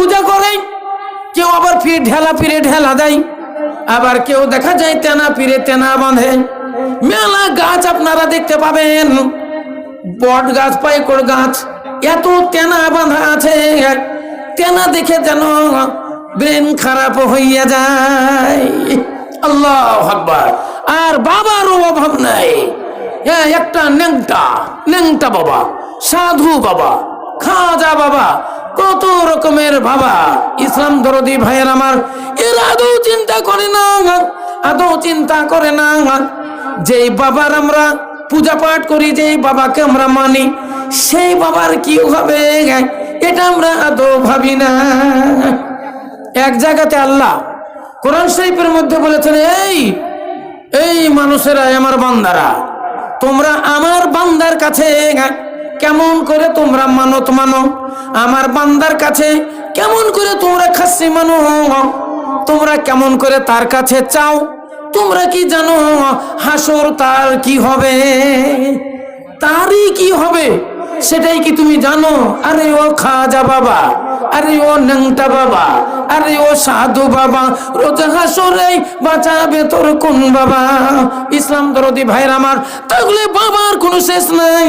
পূজা করে কেউ আবার ফিরে ঢেলা ফিরে ঢেলা দেয়। আবার কেউ দেখা যায় তেনা ফিরে তেনা বাঁধে। মেলা গাছ আপনারা দেখতে পাবেন। বট গাছ, পাইকড় গাছ, এত তেনা বাঁধা আছে। তেনা দেখে যেন ব্রেন খারাপ হইয়া যায়। আল্লাহ আকবার। আর বাবারও অভাব নাই। হ্যাঁ একটা ন্যাংটা। ন্যাংটা বাবা। সাধু বাবা। খাজা বাবা। কত রকমের বাবা। ইসলাম দরদি ভাইয়ের আমার, এর আদৌ চিন্তা করে না, আদৌ চিন্তা করে না। যেই বাবার আমরা পূজা পাঠ করি, যেই বাবাকে আমরা মানি, সেই বাবার কি হবে? এটা আমরা আদৌ ভাবি না। এক জায়গাতে আল্লাহ কোরআন শরীফের মধ্যে বলেছেন, এই এই মানুষেরা আমার বান্দারা। তোমরা আমার বান্দার কাছে কেমন করে তোমরা মানত মানো? আমার বান্দার কাছে কেমন করে তোমরা খাসি মানো? তোমরা কেমন করে তার কাছে চাও? তোমরা কি জানো হাসর তার কি হবে? তারই কি হবে? সেটাই কি তুমি জানো? আরে ও খাজা বাবা, আরে ও ন্যাংটা বাবা, আরে ও সাধু বাবা, রোজ হাসরে বাঁচাবে তোর কোন বাবা? ইসলাম দরদি ভাইয়ের আমার, তাহলে বাবার কোনো শেষ নাই।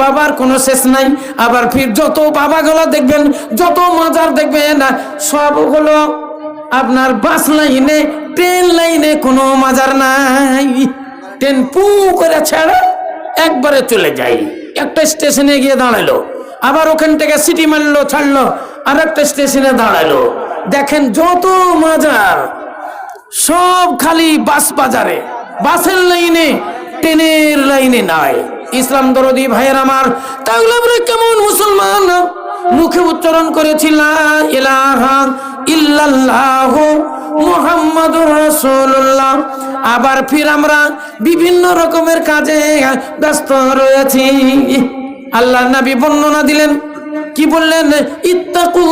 বাবার কোনো শেষ নাই। আবার ফির যত বাবা বাবাগুলো দেখবেন, যত মাজার দেখবেন সবগুলো আপনার বাস লাইনে, ট্রেন লাইনে কোনো মাজার নাই। ট্রেন পু করে ছেড়ে একবারে চলে যাই একটা স্টেশনে গিয়ে দাঁড়াল। আবার ওখান থেকে সিটি মারলো, ছাড়লো আর একটা স্টেশনে দাঁড়াল। দেখেন যত মাজার, সব খালি বাস বাজারে। বাসের লাইনে, ট্রেনের লাইনে নাই। ইসলাম দরদি ভাইয়ের আমার। তাহলে আমরা কেমন মুসলমান? মুখে উচ্চারণ করেছিলাম ইলাহা ইল্লাল্লাহ রাসূলুল্লাহ। আবার ফির আমরা বিভিন্ন রকমের কাজে ব্যস্ত রয়েছি। আল্লাহ নবী বর্ণনা দিলেন, কি বললেন? ইত্তাকু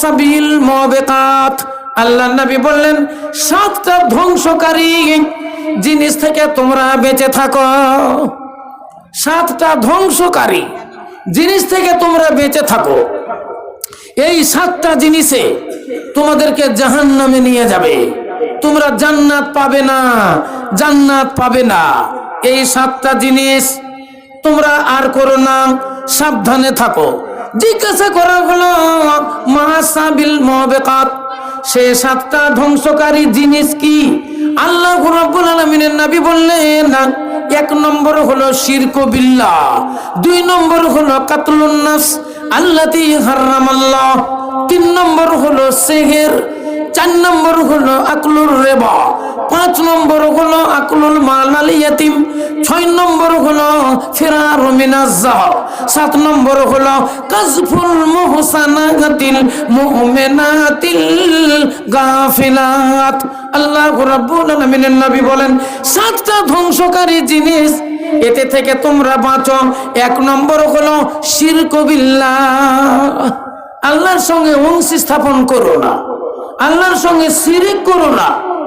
সাবিল মুবিকাত আল্লাহ নবী বললেন, সাতটা ধ্বংসকারী জিনিস থেকে তোমরা বেঁচে থাকো। সাতটা ধ্বংসকারী জিনিস থেকে তোমরা বেঁচে থাকো। এই সাতটা জিনিসে তোমাদেরকে জাহান নামে নিয়ে যাবে। তোমরা জান্নাত পাবে না, জান্নাত পাবে না। এই সাতটা জিনিস তোমরা আর করো না, সাবধানে থাকো। জিজ্ঞাসা করা হলো মাসাবিল মবেকাত সে সাতটা ধ্বংসকারী জিনিস কি? আল্লাহ রাব্বুল আলামিনের নবী বললেন এক নম্বর হলো শিরক বিল্লাহ, দুই নম্বর হলো কাতলুন আল্লাতি আল্লাতি হারামাল্লাহ, তিন নম্বর হলো সেহের, চার নম্বর হলো আকলুর রেবা। পাঁচ নম্বর হলো আকলুল মাল ইয়াতিম, ছয় নম্বর হলো ফিরার মিনাজ্জাহ, সাত নম্বর হলো কাজফুল মুহসানাতিল মুমিনাতিল গাফিলাত। আল্লাহ রাব্বুল আলামিনের নবী বলেন, সাতটা ধ্বংসকারী জিনিস, এতে থেকে তোমরা বাঁচো। এক নম্বর হলো শিরক বিল্লাহ। আল্লাহর সঙ্গে অংশ স্থাপন করো না। আল্লাহর সঙ্গে শিরিক করো না।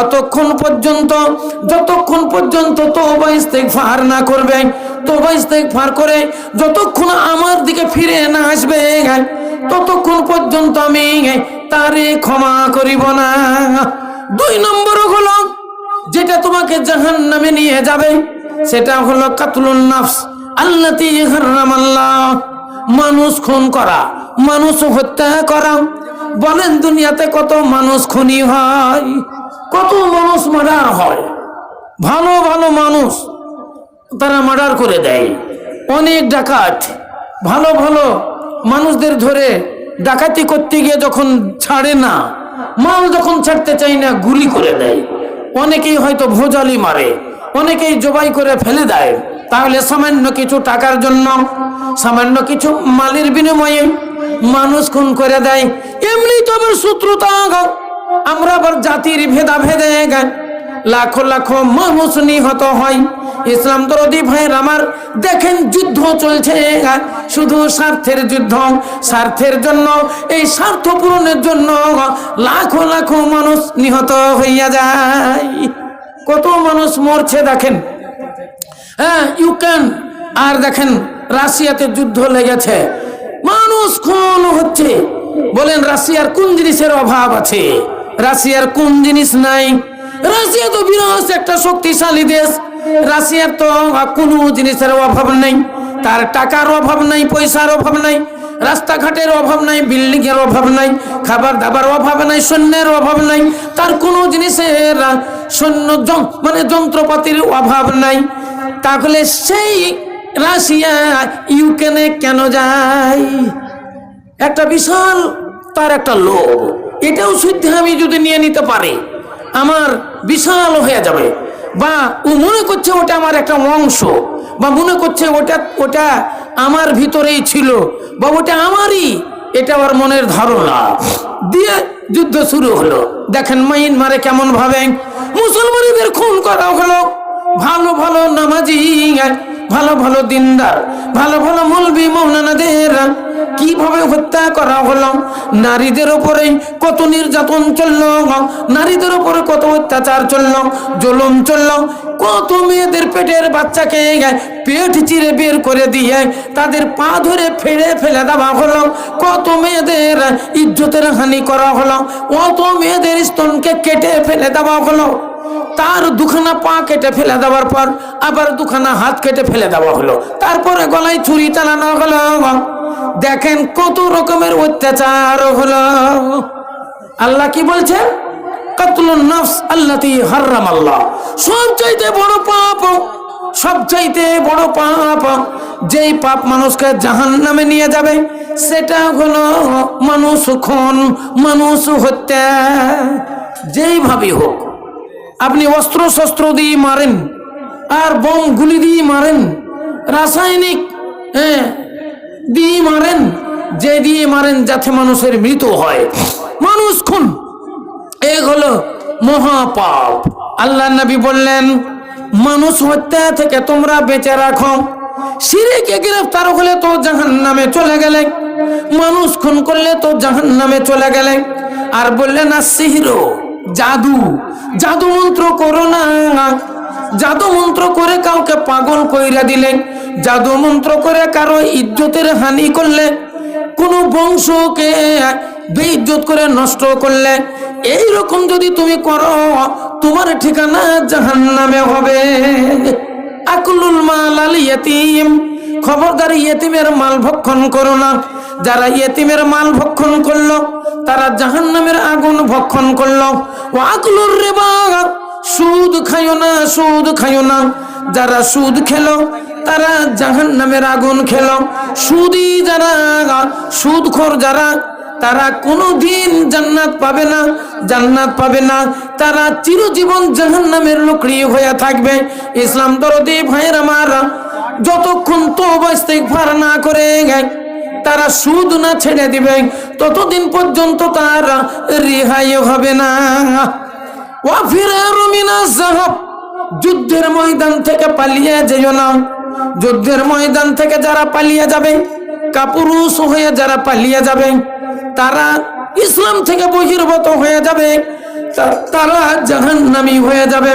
অতক্ষণ পর্যন্ত, যতক্ষণ পর্যন্ত তওবা ইস্তেগফার না করবে, তওবা ইস্তেগফার করে যতক্ষণ আমার দিকে ফিরে না আসবে, ততক্ষণ পর্যন্ত আমি তারে ক্ষমা করিব না। দুই নম্বর হলো, যেটা তোমাকে জাহান নামে নিয়ে যাবে, সেটা হলো কাতলুন নাফস, আল্লাতি হারামাল্লাহ। মানুষ খুন করা, মানুষ হত্যা করা। বলেন দুনিয়াতে কত মানুষ খুনি হয়। কত মানুষ মার্ডার হয়। ভালো ভালো মানুষ তারা মার্ডার করে দেয়। অনেক ডাকাত ভালো ভালো মানুষদের ধরে ডাকাতি করতে গিয়ে যখন ছাড়ে না, মাল যখন ছাড়তে চাই না, গুলি করে দেয়। অনেকেই হয়তো ভোজালি মারে, অনেকেই জবাই করে ফেলে দেয়। তাহলে সামান্য কিছু টাকার জন্য, সামান্য কিছু মালের বিনিময়ে মানুষ খুন করে দেয়। এমনি তো আবার শত্রুতা আমরা আবার জাতির ভেদা ভেদে লাখো লাখো মানুষ নিহত হয়। ইসলাম দরদি ভাইয়ের আমার, দেখেন যুদ্ধ চলছে। শুধু স্বার্থের যুদ্ধ, স্বার্থের জন্য, এই স্বার্থ পূরণের জন্য লাখো লাখো মানুষ নিহত হইয়া যায়। কত মানুষ মরছে দেখেন। হ্যাঁ ইউক্রেন আর দেখেন, রাশিয়াতে যুদ্ধ লেগেছে। মানুষ খুন হচ্ছে। বলেন রাশিয়ার কোন জিনিসের অভাব আছে? রাশিয়ার কোন জিনিস নাই? রাশিয়া তো বিরাট একটা শক্তিশালী দেশ। রাশিয়ার তো কোনো জিনিসের অভাব নেই। তার টাকার অভাব নাই, পয়সার অভাব নাই, রাস্তাঘাটের অভাব নাই বিল্ডিং এর অভাব নাই খাবার দাবার অভাব নাই, সৈন্যের অভাব নাই। তার কোনো জিনিসের সৈন্য মানে যন্ত্রপাতির অভাব নাই। তাহলে সেই রাশিয়া ইউক্রেনে কেন যায়? একটা বিশাল, তার একটা লোভ। এটাও শুদ্ধ আমি যদি নিয়ে নিতে পারি, আমার বিশাল হয়ে যাবে। বা ও মনে করছে ওটা আমার একটা অংশ, বা মনে করছে ওটা ওটা আমার ভিতরেই ছিল, বা ওটা আমারই, এটা ওর মনের ধারণা। দিয়ে যুদ্ধ শুরু হলো। দেখেন মারে কেমন ভাবে মুসলমানদের খুন করা হলো। ভালো ভালো নামাজি, ভালো ভালো দিনদার, ভালো ভালো মলবি মৌলানাদের কীভাবে হত্যা করা হলো? নারীদের উপরে কত নির্যাতন চলল নারীদের উপরে কত অত্যাচার চলল? জলম চলল? কত মেয়েদের পেটের বাচ্চাকে পেট চিরে বের করে দিয়ে তাদের পা ধরে ফেলে ফেলে দেওয়া হলো? কত মেয়েদের ইজ্জতের হানি করা হলো? কত মেয়েদের স্তনকে কেটে ফেলে দেওয়া হলো? তার দুখানা পা কেটে ফেলে দেওয়ার পর আবার দুখানা হাত কেটে ফেলে দেওয়া হলো। তারপরে গলায় ছুরি টানানো হলো দেখেন কত রকমের অত্যাচার হলো। আল্লাহ কি বলছেন বড় পাপ বড় পাপ, যেই পাপ মানুষকে জাহান নামে নিয়ে যাবে, সেটা মানুষ মানুষ হত্যা। যেইভাবে হোক, আপনি অস্ত্র শস্ত্র দিয়ে মারেন, আর বোম গুলি দিয়ে মারেন, রাসায়নিক হ্যাঁ দিয়ে মারেন যে দিয়ে মারেন যাতে মানুষের মৃত হয়। মানুষ খুন। এ হলো মহাপাপ। আল্লাহ নবী বললেন, মানুষ হত্যা থেকে তোমরা বেঁচে রাখো। সিরেকে গ্রেফতার হলে তো জাহান নামে চলে গেলে। মানুষ খুন করলে তো জাহান নামে চলে গেলে। আর বললেন না সিহিরো জাদু জাদু মন্ত্র করো না। জাদু মন্ত্র করে কাউকে পাগল কইরা দিলেন জাদু মন্ত্র করে কারও ইজ্জতের হানি করলে। কোন বংশকে বেইজ্জত করে নষ্ট করলে এই রকম যদি তুমি করো, তোমার ঠিকানা জাহান নামে হবে। আকুলুল মাল আল ইয়তিম। খবরদার ইয়েতিমের মাল ভক্ষণ করো না। যারা ইয়েতিমের মাল ভক্ষণ করল, তারা জাহান্নামের আগুন ভক্ষণ করল। ও আকলুর রেবা। সুদ খাইও না, সুদ খাইও না। যারা সুদ খেলো, তারা জাহান নামের আগুন খেলো। সুদি যারা সুদখোর যারা, তারা কোনো দিন জান্নাত পাবে না, জান্নাত পাবে না। তারা চিরজীবন জাহান নামের লুকড়ি হয়ে থাকবে। ইসলাম দরদি ভাইয়ের আমার যতক্ষণ তো ইস্তেগফার না করে তারা সুদ না ছেড়ে দিবে। ততদিন পর্যন্ত তারা রেহাই হবে না। ওয়াফিরারু যাহাব যুদ্ধের ময়দান থেকে পালিয়ে যেও না। যুদ্ধের ময়দান থেকে যারা পালিয়ে যাবে, কাপুরুষ হয়ে যারা পালিয়ে যাবে, তারা ইসলাম থেকে বহির্ভূত হয়ে যাবে তারা জাহান্নামী হয়ে যাবে।